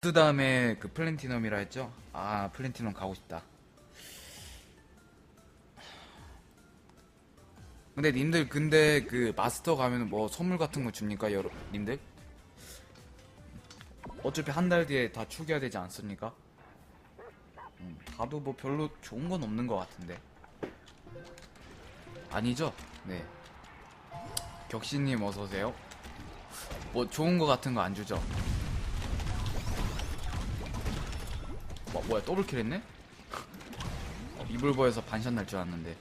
그 다음에 그 플랜티넘이라 했죠? 아 플랜티넘 가고 싶다. 근데 님들 근데 그 마스터 가면 뭐 선물 같은 거 줍니까 여러 님들? 어차피 한 달 뒤에 다 추겨야 되지 않습니까? 음, 가도 뭐 별로 좋은 건 없는 것 같은데 아니죠? 네 격신님 어서 오세요. 뭐 좋은 거 같은 거 안 주죠? 뭐, 뭐야 더블킬 했네? 어, 이불보에서 반샷 날 줄 알았는데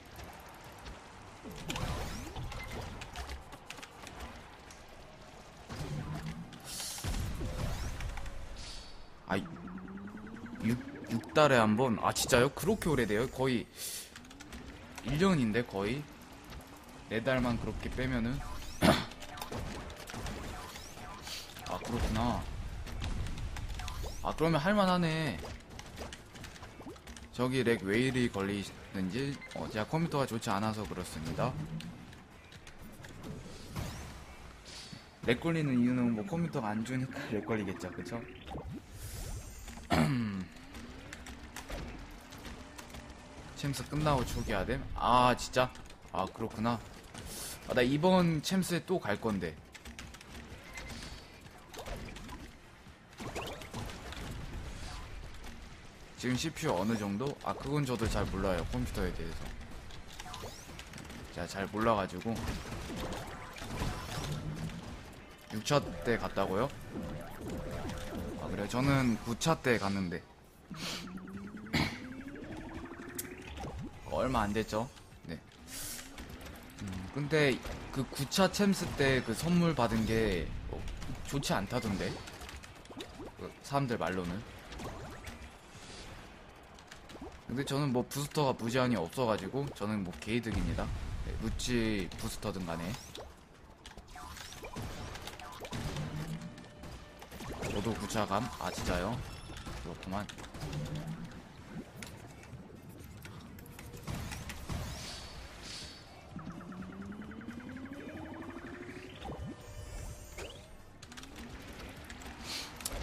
아 6, 6달에 한 번? 아 진짜요? 그렇게 오래돼요? 거의 1년인데 거의 4달만 그렇게 빼면은 아 그렇구나 아 그러면 할만하네 저기 렉 왜 이리 걸리는지 어, 제가 컴퓨터가 좋지 않아서 그렇습니다 렉 걸리는 이유는 뭐 컴퓨터가 안 좋으니까 렉 걸리겠죠 그쵸? 챔스 끝나고 초기화 됨? 아 진짜? 아 그렇구나 아, 나 이번 챔스에 또 갈 건데 지금 CPU 어느 정도? 아 그건 저도 잘 몰라요 컴퓨터에 대해서 제가 잘 몰라가지고 6차 때 갔다고요? 아 그래요? 저는 9차 때 갔는데 얼마 안 됐죠? 네. 음, 근데 그 9차 챔스 때 그 선물 받은 게 어, 좋지 않다던데? 그 사람들 말로는. 근데 저는 뭐 부스터가 무제한이 없어가지고 저는 뭐 개이득입니다. 네, 루치 부스터든 간에. 저도 9차 감? 아 진짜요? 그렇구만.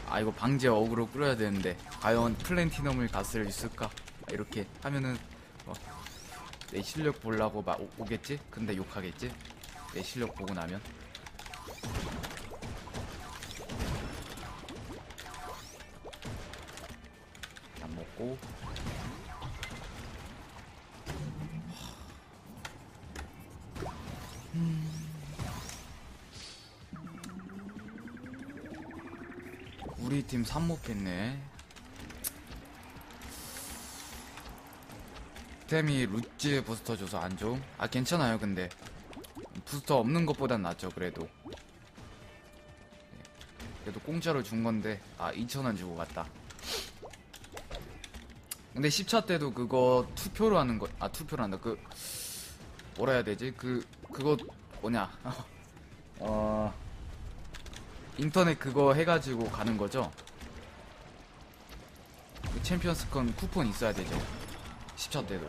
아 이거 방제 어그로 끌어야 되는데 과연 플랜티넘을 갈수 있을까? 이렇게 하면은 어, 내 실력 보려고 막 오, 오겠지? 근데 욕하겠지? 내 실력 보고 나면 안 먹고 우리 팀 3목 했네. 템이 루찌 부스터 줘서 안 좀? 아 괜찮아요 근데 부스터 없는 것보단 낫죠 그래도 네. 그래도 공짜로 준 건데 아 2천원 주고 갔다 근데 10차 때도 그거 투표로 하는 거 아 투표로 한다 그 뭐라 해야 되지 그 그거 뭐냐 어 인터넷 그거 해가지고 가는 거죠? 그 챔피언스컨 쿠폰 있어야 되죠? 10차 때도.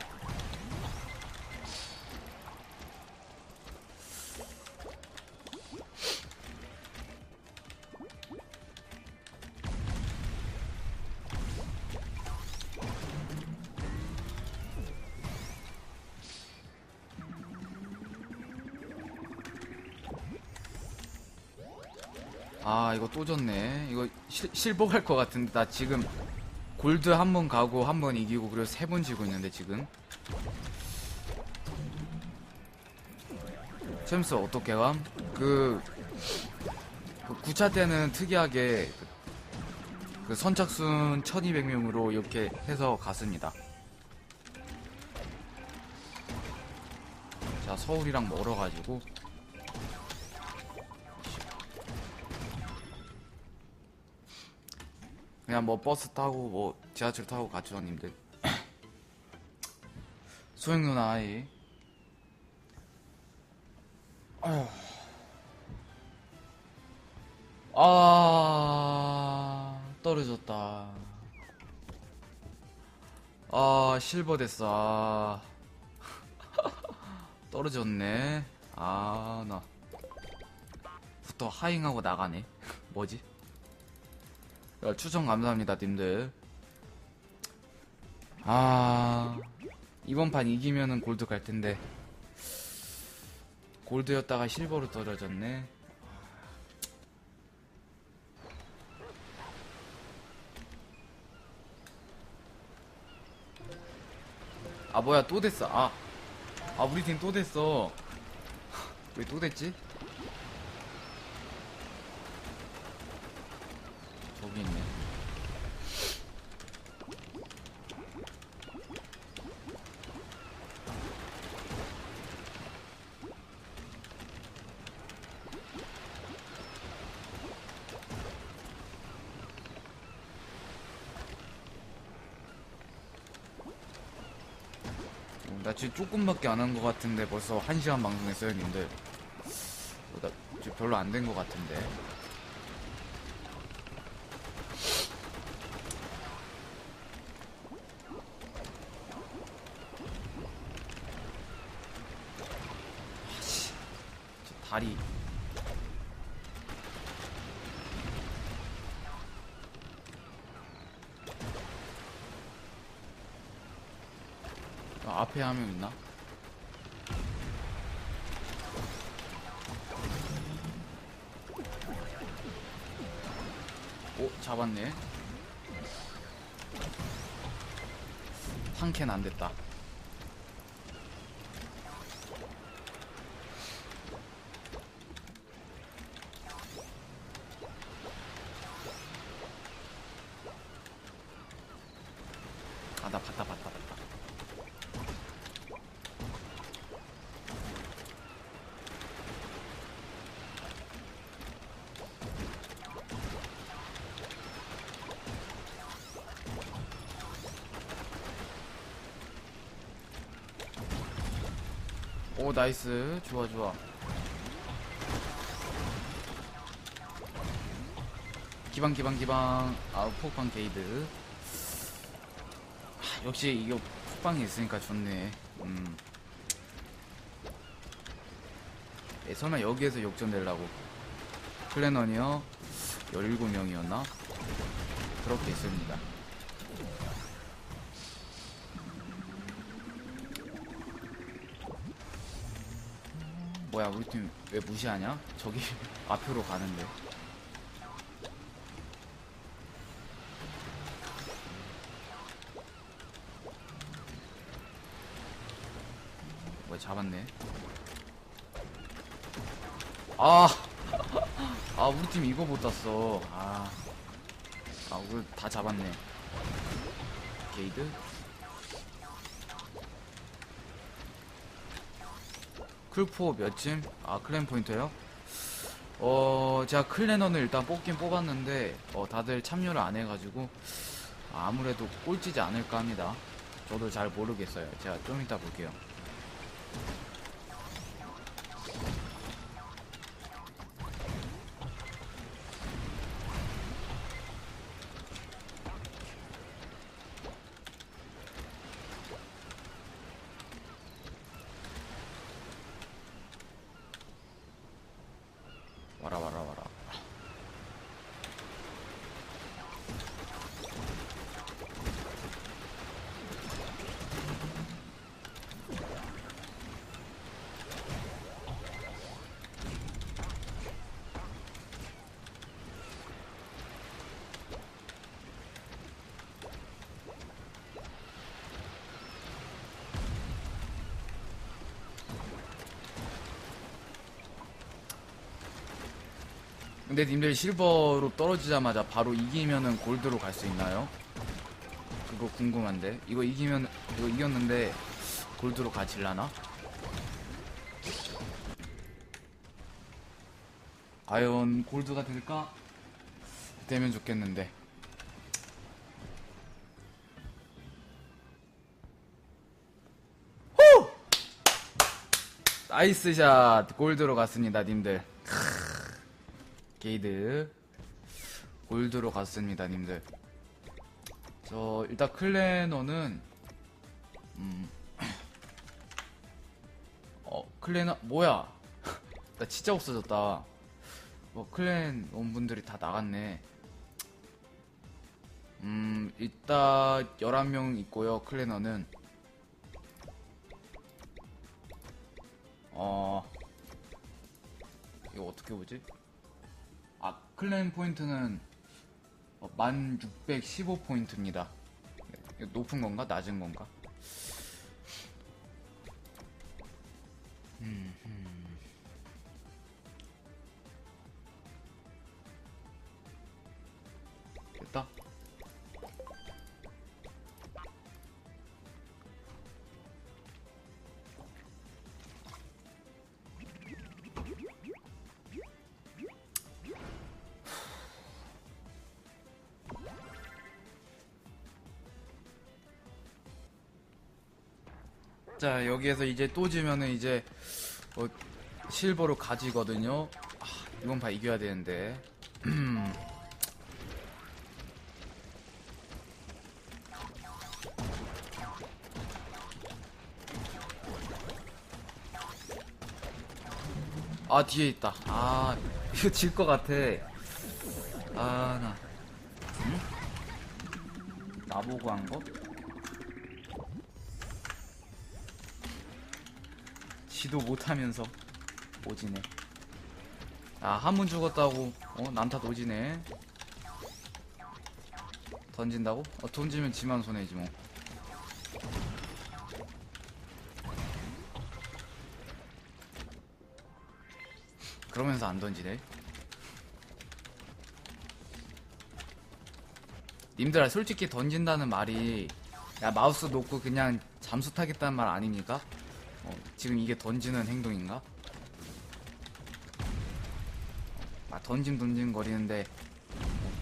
아 이거 또 졌네 이거 실, 갈것 같은데 나 지금 골드 한 번 가고 한 번 이기고 그리고 세번 지고 있는데 지금. 챔스 어떻게 감? 그, 그 9차 때는 특이하게 그, 그 선착순 1200명으로 이렇게 해서 갔습니다. 자 서울이랑 멀어가지고 그냥 뭐 버스 타고 뭐 지하철 타고 가죠 님들. 소영 누나 아이. 아휴. 아 떨어졌다. 아 실버 됐어. 아. 떨어졌네. 아나. 부터 하잉하고 나가네. 뭐지? 야, 추천 감사합니다, 님들. 아, 이번 판 이기면은 골드 갈 텐데. 골드였다가 실버로 떨어졌네. 아, 뭐야, 또 됐어. 아, 아, 우리 팀 또 됐어. 왜 또 됐지? 저기 있네. 어, 나 지금 조금밖에 안 한 것 같은데 벌써 한 시간 방송했어요, 님들. 어, 나 지금 별로 안 된 것 같은데. 저 다리. 아, 앞에 한 명 있나? 오, 잡았네. 한캔 안 됐다. 오 나이스. 좋아 좋아. 기방 기방 기방. 아우 폭방 게이드. 하, 역시 이거 폭방이 있으니까 좋네. 음. 에, 설마 여기에서 역전 되려고. 클랜원이요? 17명이었나? 그렇게 있습니다 뭐야 우리 팀 왜 무시하냐? 저기 앞으로 가는데. 뭐야 잡았네. 아! 아 우리 팀 이거 못 땄어. 아, 아 우리 다 잡았네. 게이드 클포 몇쯤? 아 클랜 포인트요? 어 제가 클랜원을 일단 뽑긴 뽑았는데 어 다들 참여를 안 해가지고 아, 아무래도 꼴찌지 않을까 합니다 저도 잘 모르겠어요 제가 좀 이따 볼게요 와라 와라 와라 근데 님들 실버로 떨어지자마자 바로 이기면은 골드로 갈 수 있나요? 그거 궁금한데 이거 이기면 이거 이겼는데 골드로 가질라나? 과연 골드가 될까? 되면 좋겠는데 후! 나이스 샷 골드로 갔습니다 님들 게이드 골드로 갔습니다 님들 저 일단 클레너는 음. 어 클레너 뭐야 나 진짜 없어졌다 뭐 클랜 온 분들이 다 나갔네 음, 이따 11명 있고요, 클래너는. 어, 이거 어떻게 보지? 아, 클랜 포인트는 1615포인트입니다. 높은 건가? 낮은 건가? 음, 자 여기에서 이제 또 지면은 이제 어, 실버로 가지거든요. 아, 이번 판 이겨야 되는데. 아 뒤에 있다. 아 이거 질 것 같아. 아 나. 응? 나보고 한 거? 지도 못하면서 오지네. 아, 한 분 죽었다고, 어, 난타 오지네. 던진다고? 어, 던지면 지만 손해지 뭐. 그러면서 안 던지네. 님들아, 솔직히 던진다는 말이, 야, 마우스 놓고 그냥 잠수 타겠다는 말 아닙니까? 어, 지금 이게 던지는 행동인가? 막 던짐 던짐 거리는데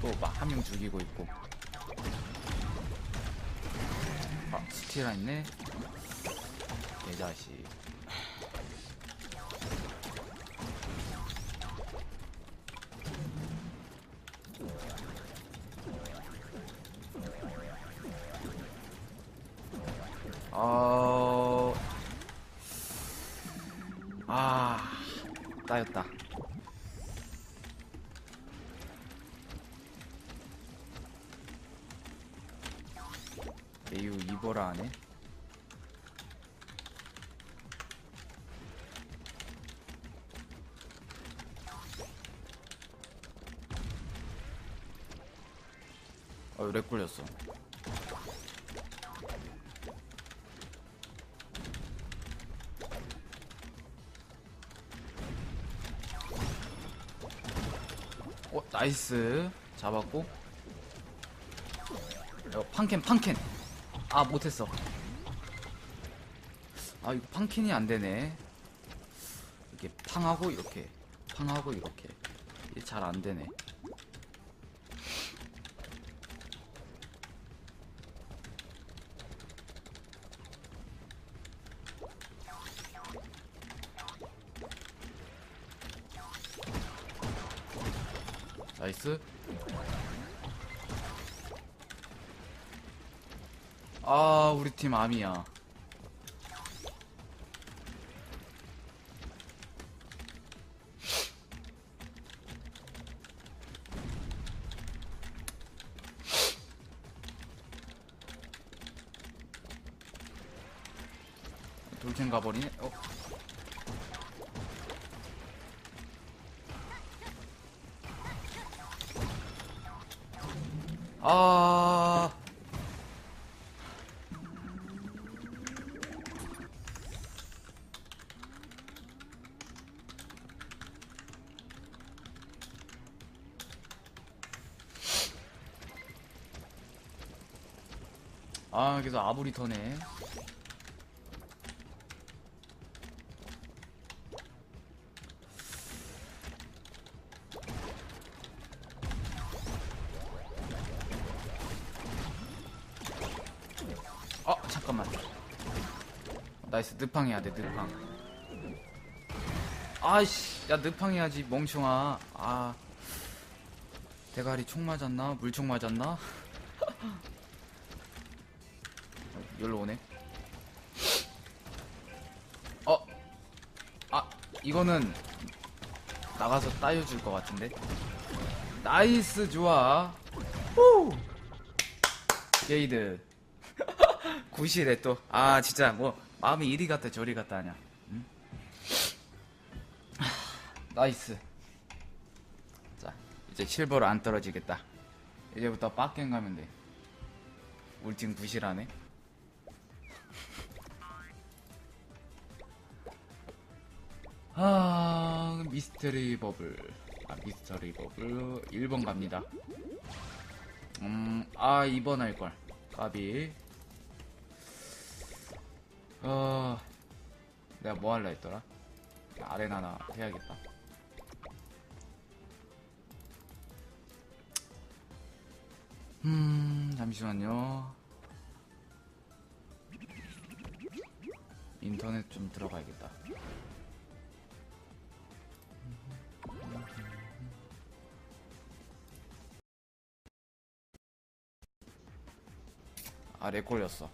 또 막 한 명 죽이고 있고. 아 스티라 있네? 개자식. 어... 따였다. 에유 이보라 하네. 어, 렉 걸렸어. 나이스. 잡았고. 어, 팡캔, 팡캔. 아, 못했어. 아, 이거 팡캔이 안 되네. 이렇게 팡하고 이렇게. 팡하고 이렇게. 잘 안 되네. 나이스. 아, 우리 팀 암이야. 아, 그래서 아브리터네. 어, 잠깐만. 나이스, 늪팡 해야 돼, 늪팡. 아이씨, 야, 늪팡 해야지, 멍충아. 아. 대가리 총 맞았나? 물총 맞았나? 여기로 오네. 어, 아, 이거는 나가서 따여줄 것 같은데. 나이스, 좋아. 후! 게이드. 구실에 또. 아, 진짜 뭐, 마음이 이리 갔다 저리 갔다 하냐. 응? 하, 나이스. 자, 이제 실버로 안 떨어지겠다. 이제부터 빡갱 가면 돼. 팀 구실하네. 아, 미스터리 버블. 아, 미스터리 버블. 1번 갑니다. 음, 아, 2번 할걸. 까비. 어, 내가 뭐 할라 했더라? 아레나나 해야겠다. 음, 잠시만요. 인터넷 좀 들어가야겠다. 아, 렉 걸렸어.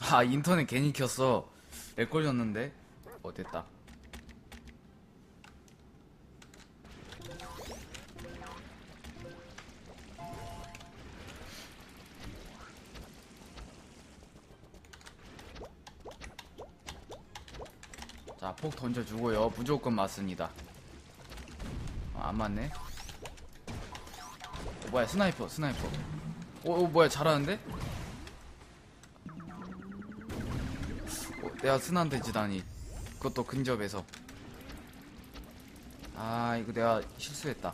아, 인터넷 괜히 켰어. 렉 걸렸는데? 어, 됐다. 폭 던져주고요. 무조건 맞습니다. 어, 안 맞네. 어, 뭐야, 스나이퍼, 스나이퍼. 어, 어, 뭐야, 잘하는데? 어, 내가 스나한테 지다니. 그것도 근접에서. 아, 이거 내가 실수했다.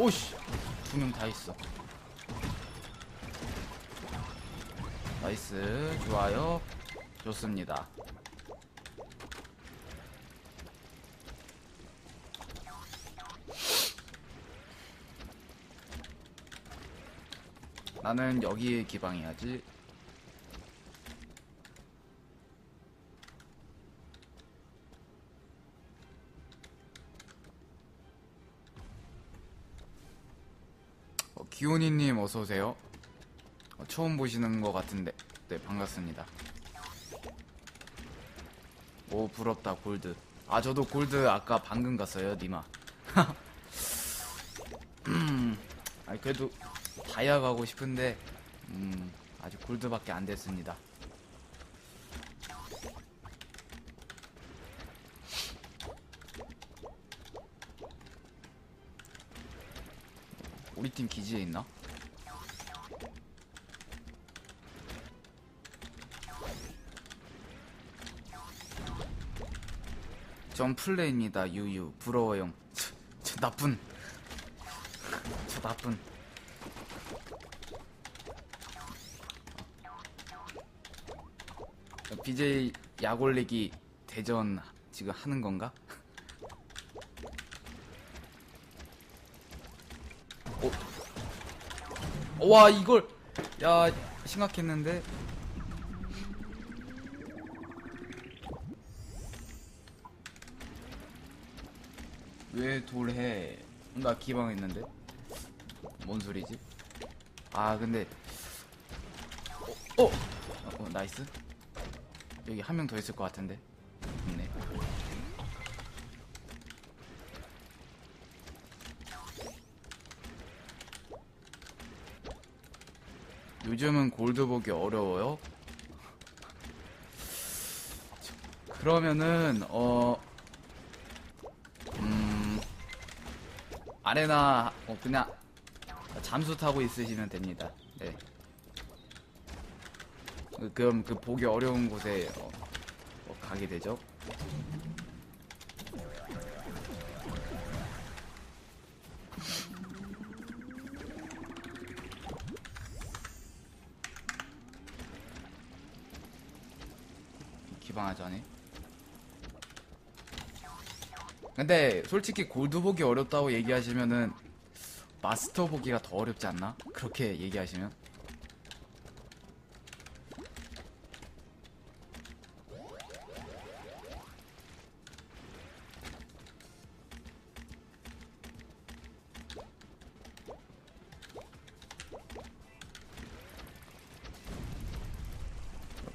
오씨. 두 명 다 있어. 나이스. 좋아요. 좋습니다. 나는 여기에 기방해야지 기온이님 어서오세요. 어, 처음 보시는 것 같은데, 네, 반갑습니다. 오, 부럽다, 골드. 아, 저도 골드 아까 방금 갔어요, 니마. 음, 아, 그래도 다이아 가고 싶은데, 음, 아직 골드밖에 안 됐습니다. 우리 팀 기지에 있나? 전 플레이입니다 유유 부러워요 저, 저 나쁜 저 나쁜 BJ 약올리기 대전 지금 하는 건가? 와 이걸. 야 심각했는데. 왜 돌해? 나 기방했는데? 뭔 소리지? 아 근데. 어, 어, 어 나이스. 여기 한 명 더 있을 것 같은데 요즘은 골드 보기 어려워요? 그러면은 어 음, 아레나 어, 그냥 잠수 타고 있으시면 됩니다. 네. 그- 그럼 그 보기 어려운 곳에 어, 어, 가게 되죠. 방하자니? 근데 솔직히 골드 보기 어렵다고 얘기하시면은 마스터 보기가 더 어렵지 않나? 그렇게 얘기하시면?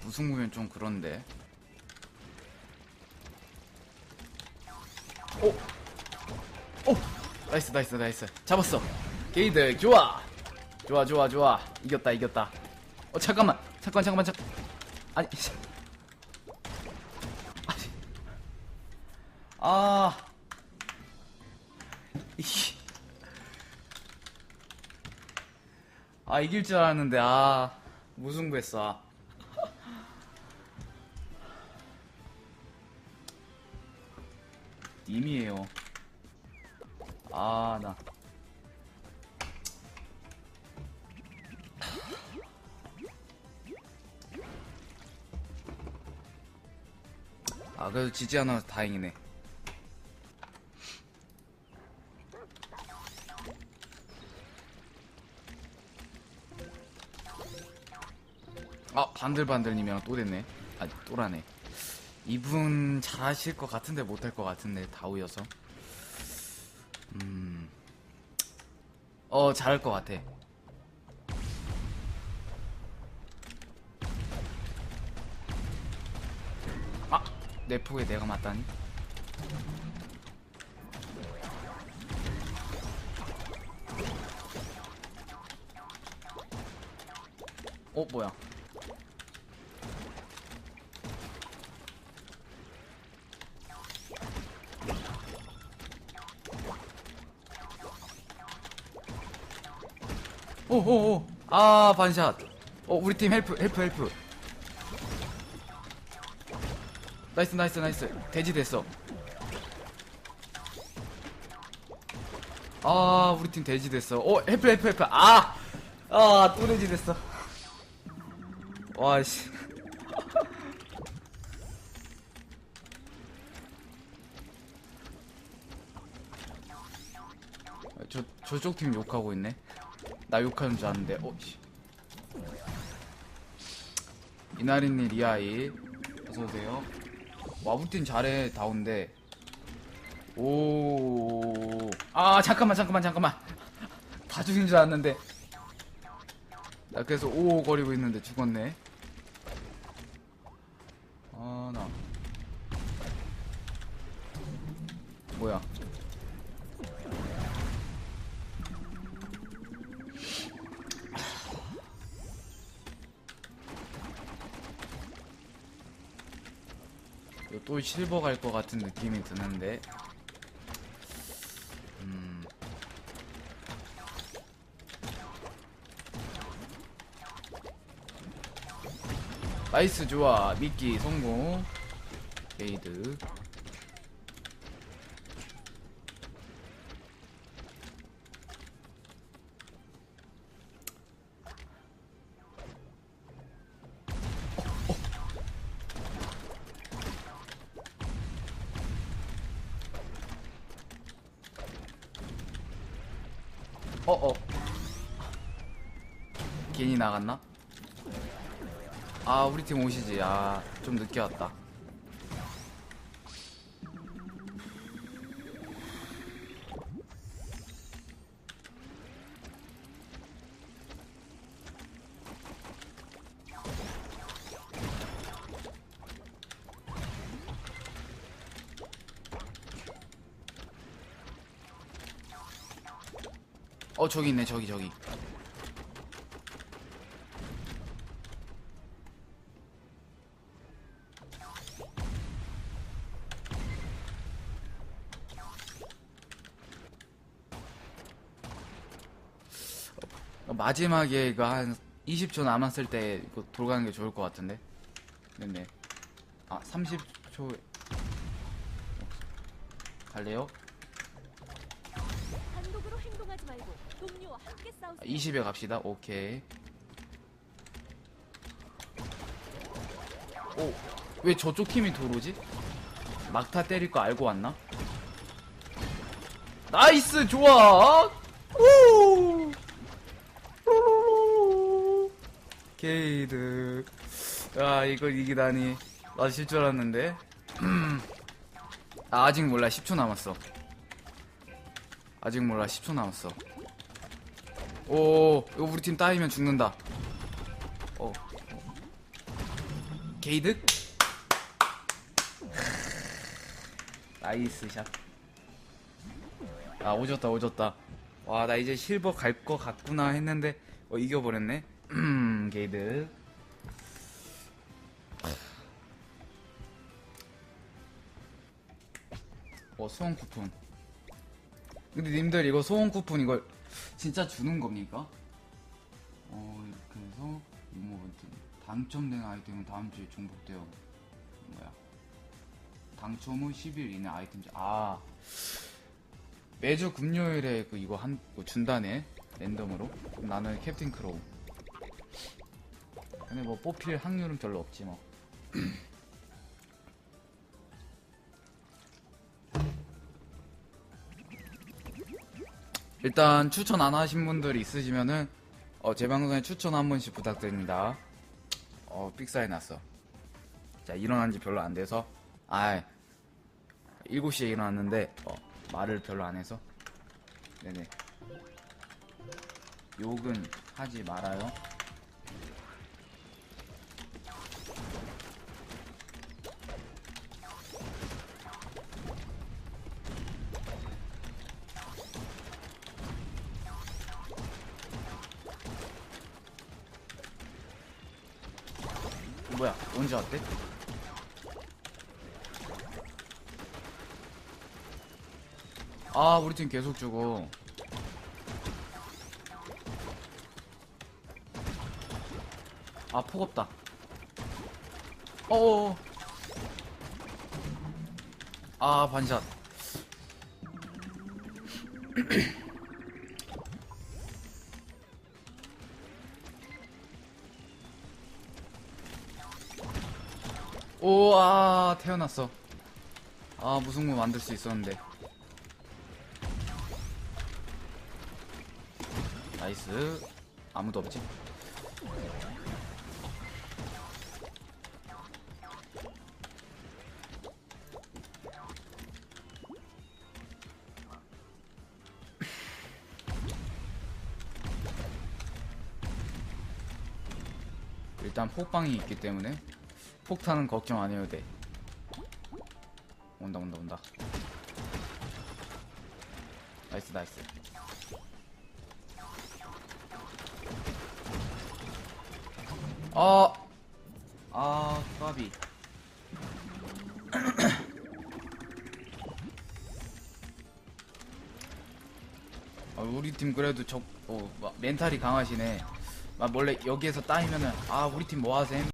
무승부면 좀 그런데. 오! 오! 나이스, 나이스, 나이스. 잡았어. 게이드, 좋아! 좋아, 좋아, 좋아. 이겼다, 이겼다. 어, 잠깐만. 잠깐, 잠깐만, 잠깐. 아니, 씨. 아니. 아. 이씨. 아, 이길 줄 알았는데, 아. 무승부했어. 지지 않아서 다행이네. 아, 반들반들님이랑 또 됐네. 아, 또라네. 이분 잘하실 것 같은데 못할 것 같은데 다우여서. 음. 어, 잘할 것 같아. 내 폭에 내가 맞다니. 어, 뭐야? 오오오 아 반샷 어 우리 팀 헬프 헬프 헬프 나이스 나이스 나이스. 돼지 됐어. 아 우리 팀 돼지 됐어. 어 헬프 헬프 헬프 아아또 돼지 됐어. 와씨. 저 저쪽 팀 욕하고 있네. 나 욕하는 줄 아는데. 어 씨. 이나린니 리아이. 어서오세요 와부팀 잘해 다운데. 오 아 잠깐만 잠깐만 잠깐만. 다 죽인 줄 알았는데. 나 그래서 오오 거리고 있는데 죽었네 이거 또 실버 갈 것 같은 느낌이 드는데. 음. 나이스 좋아. 미끼 성공. 게이드 우리 팀 오시지. 아 좀 늦게 왔다. 어 저기 있네. 저기 저기 마지막에 이거 한 20초 남았을 때 이거 돌아가는 게 좋을 것 같은데 네네 아 30초 갈래요? 단독으로 행동하지 말고 동료와 함께 싸우세요. 20에 갑시다. 오케이. 오, 왜 저쪽 팀이 들어오지? 막타 때릴 거 알고 왔나? 나이스, 좋아! 오! 게이드. 야, 이걸 이기다니. 나질줄 알았는데. 아, 아직 몰라. 10초 남았어. 아직 몰라. 10초 남았어. 오, 이거 우리 팀 따이면 죽는다. 어. 게이득 나이스 샷. 아 오졌다 오졌다. 와 나 이제 실버 갈 거 같구나 했는데 어 이겨버렸네. 음 게이득. 어 소원 쿠폰. 근데 님들 이거 소원 쿠폰 이걸 진짜 주는 겁니까? 어 이렇게 해서 이모먼트 당첨된 아이템은 다음 주에 종복되어 뭐야 당첨 후 10일 이내 아이템 아 매주 금요일에 그 이거 한뭐 준다네 랜덤으로 나는 캡틴 크로우 근데 뭐 뽑힐 확률은 별로 없지 뭐 일단 추천 안 하신 분들 있으시면은 어, 제 방송에 추천 한 번씩 부탁드립니다. 어, 삑사리 났어. 자, 일어난 지 별로 안 돼서, 아, 7시에 일어났는데, 어, 말을 별로 안 해서. 네네. 욕은 하지 말아요. 뭐야, 언제 왔대? 아, 우리 팀 계속 주고. 아, 폭 없다. 어어. 아, 반샷. 오, 아, 태어났어. 아, 무승부 만들 수 있었는데. 나이스. 아무도 없지? 일단 폭방이 있기 때문에 폭탄은 걱정 안 해도 돼. 온다 온다 온다. 나이스 나이스. 아, 아, 까비. 아, 우리 팀 그래도 적, 어, 막 멘탈이 강하시네. 막 몰래 여기에서 따이면은 아 우리 팀 뭐하셈